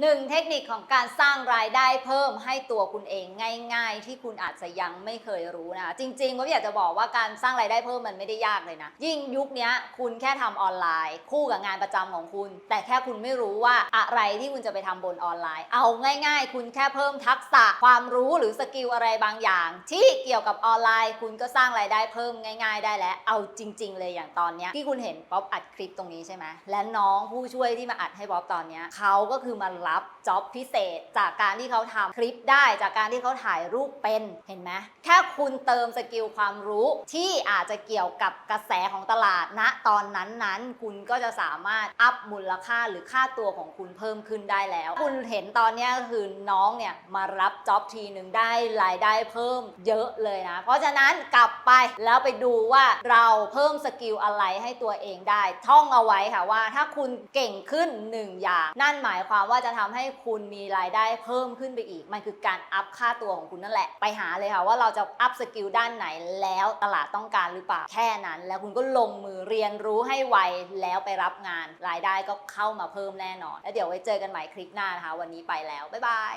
หนึ่งเทคนิคของการสร้างรายได้เพิ่มให้ตัวคุณเองง่าย ๆ ที่คุณอาจจะยังไม่เคยรู้นะคะจริงๆว่าอยากจะบอกว่าการสร้างรายได้เพิ่มมันไม่ได้ยากเลยนะ ยิ่งยุคนี้คุณแค่ทำออนไลน์ คู่กับงานประจำของคุณ แต่แค่คุณไม่รู้ว่าอะไรที่คุณจะไปทำบนออนไลน์ เอาง่าย ๆ คุณแค่เพิ่มทักษะความรู้หรือสกิลอะไรบางอย่าง ที่เกี่ยวกับออนไลน์ คุณก็สร้างรายได้เพิ่มง่าย ๆ ได้แล้ว เอาจริง ๆ เลยอย่างตอนนี้ที่คุณเห็นป๊อปอัดคลิปตรงนี้ใช่ไหมและน้องผู้ช่วยที่มาอัดให้ป๊อปตอนนี้เขาก็คือมารับจ็อบพิเศษ จากการที่เขาทำคลิปได้จากการที่เขาถ่ายรูปเป็นเห็นไหมแค่คุณเติมสกิลความรู้ที่อาจจะเกี่ยวกับกระแสของตลาดณตอนนั้นๆ คุณก็จะสามารถอัพมูลค่าหรือค่าตัวของคุณเพิ่มขึ้นได้แล้ว คุณเห็นตอนนี้ก็คือน้องเนี่ยมารับจ็อบทีหนึ่งได้รายได้เพิ่มเยอะเลยนะ เพราะฉะนั้นกลับไปแล้วไปดูว่าเราเพิ่มสกิลอะไรให้ตัวเองได้ ท่องเอาไว้ค่ะว่า ถ้าคุณเก่งขึ้นหนึ่งอย่าง นั่นหมายความว่าจะทำให้คุณมีรายได้เพิ่มขึ้นไปอีก มันคือการอัพค่าตัวของคุณนั่นแหละ ไปหาเลยค่ะว่าเราจะอัพสกิลด้านไหนแล้วตลาดต้องการหรือเปล่า แค่นั้น แล้วคุณก็ลงมือเรียนรู้ให้ไวแล้วไปรับงาน รายได้ก็เข้ามาเพิ่มแน่นอน แล้วเดี๋ยวไว้เจอกันใหม่คลิปหน้านะคะ วันนี้ไปแล้ว บ๊ายบาย